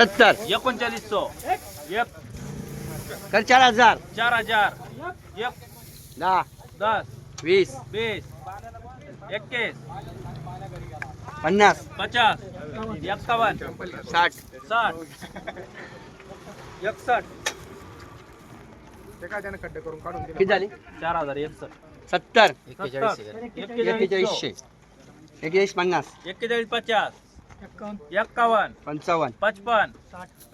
अठ्ठ्याहत्तर एकोणचाळीसशो एक. कर चार हजार. चार हजार. एक. दहा. दस. वीस. वीस. एकवीस पन्नास. पचास. एक्कावन्न. साठ. साठ. एकसष्ट किती झाली? चार हजार एकसष्ट सत्तर. एक्केचाळीस. एक्केचाळीसशे. एक्केचाळीस पन्नास. एक्केचाळीस पचास. एक्कावन्न पंचावन्न. पचपन.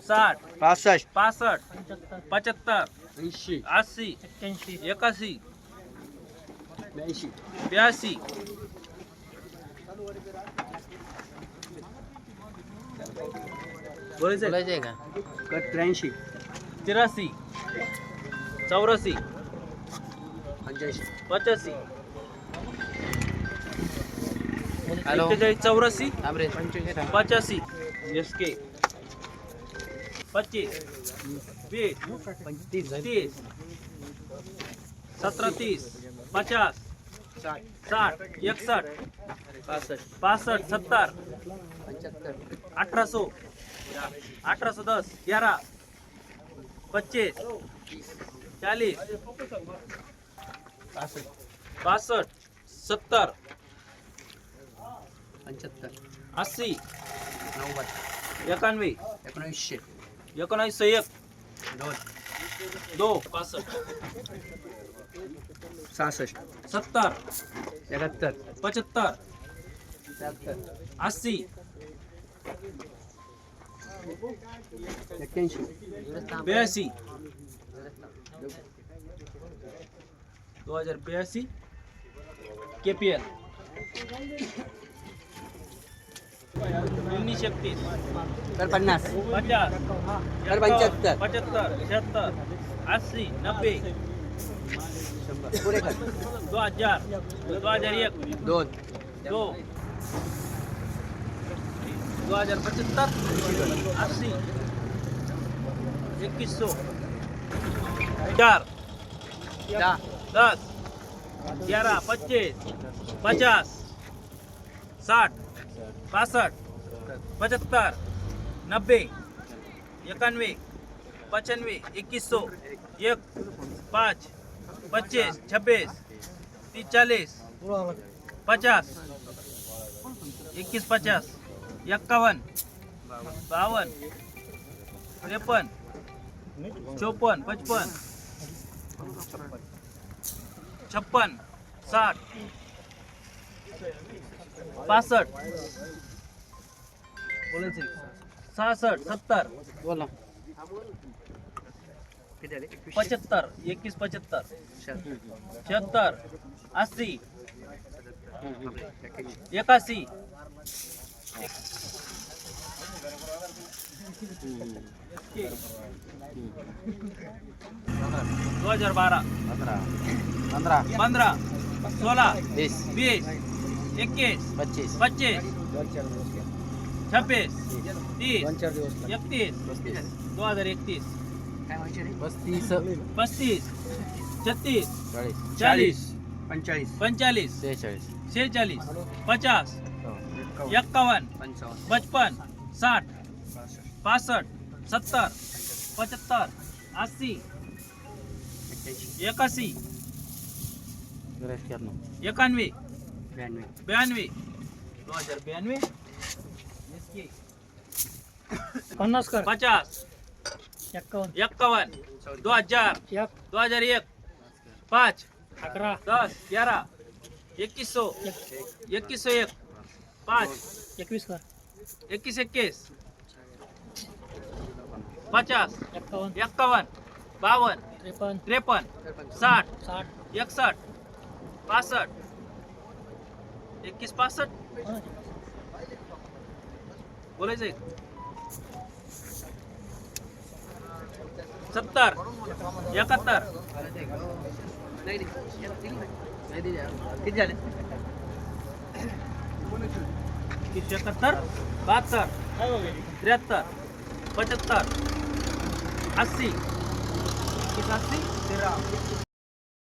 साठ. पासष्ट. पासष्ट. पच्याहत्तर ऐंशी. ऐंशी एकाशी ब्याऐंशी. ब्याऐंशी. बोलायचं का? त्र्याऐंशी तिराशी चौराशी पंच्याऐंशी. पचासी. हॅलो. एक्केचाळीस थांबरे पचासी एस के पच्चीस वीस पंचवीस तीस सतरा तीस पचास साठ एकसष्ट पासष्ट. पासष्ट सत्तर अठरा सौ अठारह सौ दस ग्यारह पच्चीस चालीस पासष्ट. बासठ सत्तर पंच्याहत्तर अस्सी। नव्वद। एकानवे। एकोणावीस सौ एक। दोन। दो। पासष्ट। सहासष्ट। सत्तर। एकाहत्तर। पचहत्तर। शहात्तर अस्सी। एक्क्याऐंशी। बयासी दो हज़ार। बयासी के पी एल उन्नीस कर पन्नास। पचास। कर पंच्याहत्तर। पचहत्तर छिहत्तर अस्सी नब्बे। पुरे कर। दो हज़ार। दो हज़ार एक। दोन। दो। दो हज़ार पचहत्तर अस्सी। इक्कीस। सौ चार दस। ग्यारह पच्चीस। पचास। साठ। बासठ, पचहत्तर, नब्बे इक्यानवे पचानवे, इक्कीस सौ एक, पाँच, पच्चीस, छब्बीस तीस चालीस पचास, इक्कीस, पचास इक्यावन बावन, त्रेपन, चौपन, पचपन, छप्पन, साठ पचहत्तर एकवीस पचहत्तर शहात्तर अस्सी. एकाशी दो हज़ार बारह पंधरा. पंद्रह सोलह वीस. बीस इक्कीस पच्चीस। पच्चीस छब्बीस तीस इकतीस दो हज़ार रे पस्तीस पस्तीस छत्तीस चालीस। पंचेचाळीस पंचालीस सेहेचाळीस शेहेचाळीस पचास पंचावन्न पचपन साठ पासष्ट सत्तर पचहत्तर अस्सी एक्क्याऐंशी एकाशी एकानवे दो हज़ार ब्याण्णवे पन्नास कर। पचास। एक्कावन्न दो हज़ार। एक। दो हज़ार एक। पाँच। अकरा दस। ग्यारह। इक्कीस सौ। इक्कीस सौ एक। पाँच। एकवीस कर। इक्कीस इक्कीस। पचास। एक्कावन्न बावन। त्रेपन्न त्रेपन्न साठ। साठ। एकसष्ट पासष्ट एकवीस पासष्ट हं. बोलायचंय सत्तर। एकाहत्तर किती झाले एकाहत्तर बहात्तर। त्र्याहत्तर पचहत्तर। अस्सी। अस्सी। तेरा